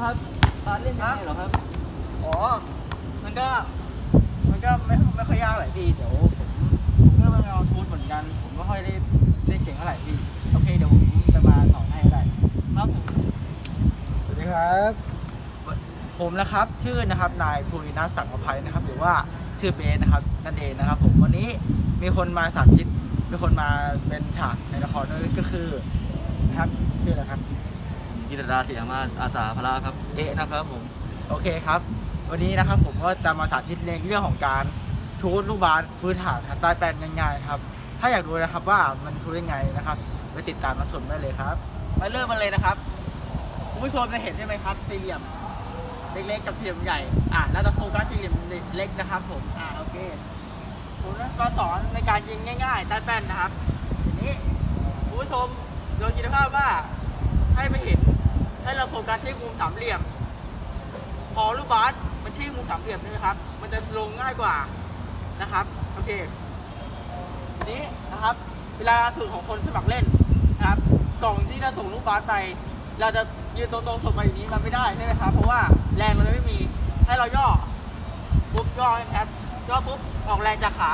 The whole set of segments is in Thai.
ครับเหรอครับ อ๋อ มันก็ มันก็ไม่ไม่ค่อยยากหลายพี่เดี๋ยวผมผมก็มาเอาชุดเหมือนกัน ผมไม่ค่อยได้เล่นเก่งเท่าไหร่พี่ โอเคเดี๋ยวผมจะมาสอนให้ก็ได้ครับผมสวัสดีครับ ผมนะครับชื่อนะครับนายภูรินัทสังกภัยนะครับ หรือว่าชื่อเบสนะครับนั่นเองนะครับ ผมวันนี้มีคนมาสาธิตมีคนมาเป็นฉากในละครด้วยก็คือนะครับชื่ออะไรครับ กิตดาศรีธรรมาศอาสาพละครับ เอ๊ะนะครับผม โอเคครับ วันนี้นะครับผมก็จะมาสาธิตในเรื่องของการชูดลูกบาสพื้นฐานครับใต้แปลนง่ายๆครับ ถ้าอยากรู้นะครับว่ามันชูดยังไงนะครับไปติดตามรับชมได้เลยครับมาเริ่มกันเลยนะครับคุณผู้ชมจะเห็นใช่ไหมครับสี่เหลี่ยมเล็กๆกับสี่เหลี่ยมใหญ่อะแล้วจะโฟกัสสี่เหลี่ยมเล็กนะครับผมอะโอเคผมจะสอนในการยิงง่าย ๆ ใต้แป้นนะครับทีนี้คุณผู้ชมลองคิดภาพว่าให้ไปเห็น ให้เราโฟกัสที่มุมสามเหลี่ยม พอลูกบาสมันชี้มุมสามเหลี่ยมใช่ไหมครับ มันจะลงง่ายกว่านะครับ โอเค นี้นะครับ เวลาฝึกของคนสมัครเล่นนะครับ กล่องที่จะส่งลูกบาสไป เราจะยืนตรงๆส่งไปอย่างนี้มันไม่ได้ใช่ไหมครับ เพราะว่าแรงเราไม่มี ให้เราย่อ ปุ๊บย่อนะครับ ย่อปุ๊บออกแรงจากขา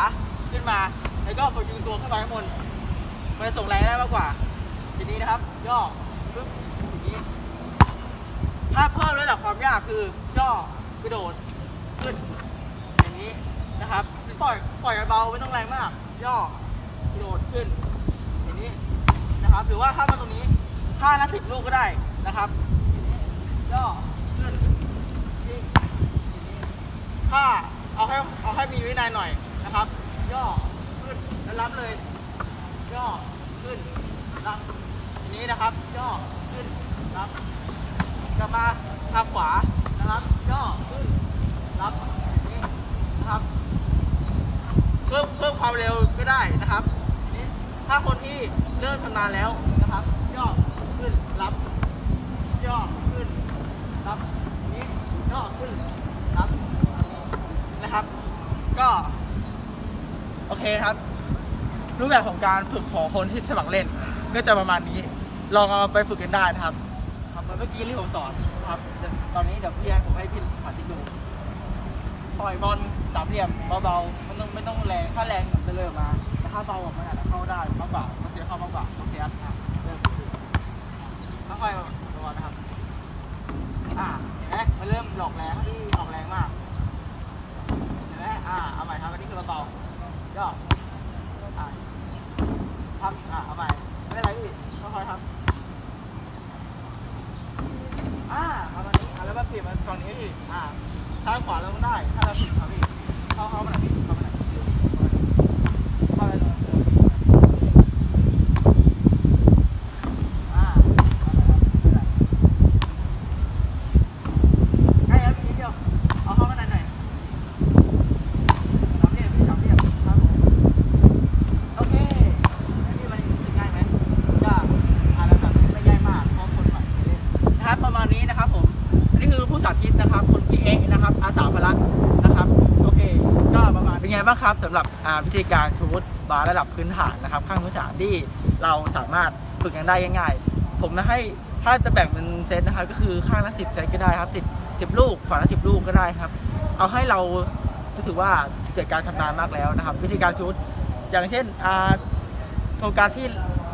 ขึ้นมา แล้วก็พอยืนตัวขึ้นไปข้างบนมันจะส่งแรงได้มากกว่า ทีนี้นะครับ ย่อปุ๊บอย่างนี้ ถ้าเพิ่มระดับความยากคือย่อกระโดดขึ้นอย่างนี้นะครับปล่อยปล่อยเบาไม่ต้องแรงมาก ย่อกระโดดขึ้น อย่างนี้นะครับ หรือว่าถ้ามาตรงนี้ห้าละสิบลูกก็ได้นะครับย่อขึ้นยิงอย่างถ้าเอาให้เอาให้มีวินัยหน่อยนะครับ ย่อขึ้นแล้วรับเลย ย่อขึ้นรับอย่างนี้นะครับ ย่อขึ้นรับ กลับมาทางขวานะครับย่อขึ้นรับนี้นะครับเพิ่มเพิ่มความเร็วก็ได้นะครับนี่ถ้าคนที่เริ่มชำนาญแล้วนะครับ ย่อขึ้นรับ ย่อขึ้นรับนี้ย่อขึ้นรับนะครับ ก็โอเคครับ รูปแบบของการฝึกของคนที่สมัครเล่น ก็จะประมาณนี้ ลองเอาไปฝึกกันได้นะครับ เหมือนเมื่อกี้ที่ผมสอนครับเดี๋ยวตอนนี้เดี๋ยวพี่ให้ผมให้พี่ผ่าธิตดูปล่อยบอลสามเหลี่ยมเบาๆไม่ต้องไม่ต้องแรงถ้าแรงมันจะเริ่มมา แต่ถ้าเบาออกมันอาจจะเข้าได้มากกว่ามันเสียเข้ามากกว่าโอเคครับอะเริ่มค่อยๆตัวนะครับ อ่าเห็นไหมมันเริ่มหลอกแล้วที่ออกแรงมากเห็นไหมอ่าเอาใหม่ครับอันนี้คือเบาๆย่ออ่าทำอ่าเอาใหม่ไม่เป็นไรพี่ค่อยๆครับ อ่าประมาณ ถีบมาเปลี่ยนตรงนี้พี่อ่าซ้ายขวาเราได้ ถ้าเราถีบครับพี่เอาเอามาหน่อยพี่เข้ามาหน่อยเข้าไปเลยอ่าใกล้แล้วพี่นิดเดียว เอาเข้ามาหน่อยหน่อยสามเหลี่ยมพี่สามเหลี่ยมครับผมโอเคแล้วนี่มันรู้สึกง่ายไหมก็อ่าระดับนี้ไม่ง่ายมากเพราะคนใหม่ไม่เล่น นะครับประมาณนี้นะครับผม อันนี้คือผู้สาธิตนะครับคุณพี่เอ๊ะนะครับ อาสาพละนะครับ โอเค ก็ประมาณเป็น ไงบ้างครับสำหรับวิธีการชูดบาร์ระดับพื้นฐานนะครับ ข้างพื้นฐานที่เราสามารถฝึกกันได้ง่ายๆ ผมนะให้ถ้าจะแบ่งเป็นเซตนะครับ ก็คือข้างละ10เซตก็ได้ครับ10 10ลูกฝั่งละ10ลูกก็ได้ครับ เอาให้เรารู้สึกว่าเกิดการชำนาญมากแล้วนะครับ วิธีการชูดอย่างเช่นอ่าโฟกัสที่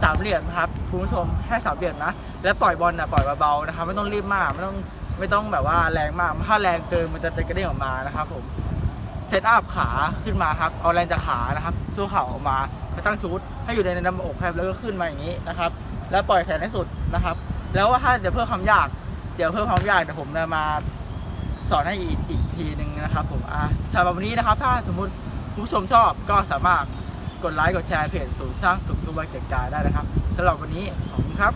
สามเหลี่ยมครับคุณผู้ชมแค่สามเหลี่ยมนะ แล้วปล่อยบอลนะปล่อยเบาๆนะครับ ไม่ต้องรีบมากไม่ต้องไม่ต้องแบบว่าแรงมากถ้าแรงเกินมันจะเป็นกระเด้งออกมานะครับผม เซตอัพขาขึ้นมาครับ เอาแรงจากขานะครับสู้เข่าออกมาแล้วตั้งชุดให้อยู่ในน้ำอกครับแล้วก็ขึ้นมาอย่างนี้นะครับ แล้วปล่อยแขนให้สุดนะครับ แล้วว่าถ้าเดี๋ยวเพิ่มความยาก เดี๋ยวเพิ่มความยากเดี๋ยวผมจะมาสอนให้อีกอีกทีหนึ่งนะครับ ผมอ่าสำหรับวันนี้นะครับ ถ้าสมมุติผู้ชมชอบก็สามารถกดไลค์กดแชร์เพจศูนย์สร้างสุขทุกวันเกิดกายได้นะครับสำหรับวันนี้ขอบคุณครับ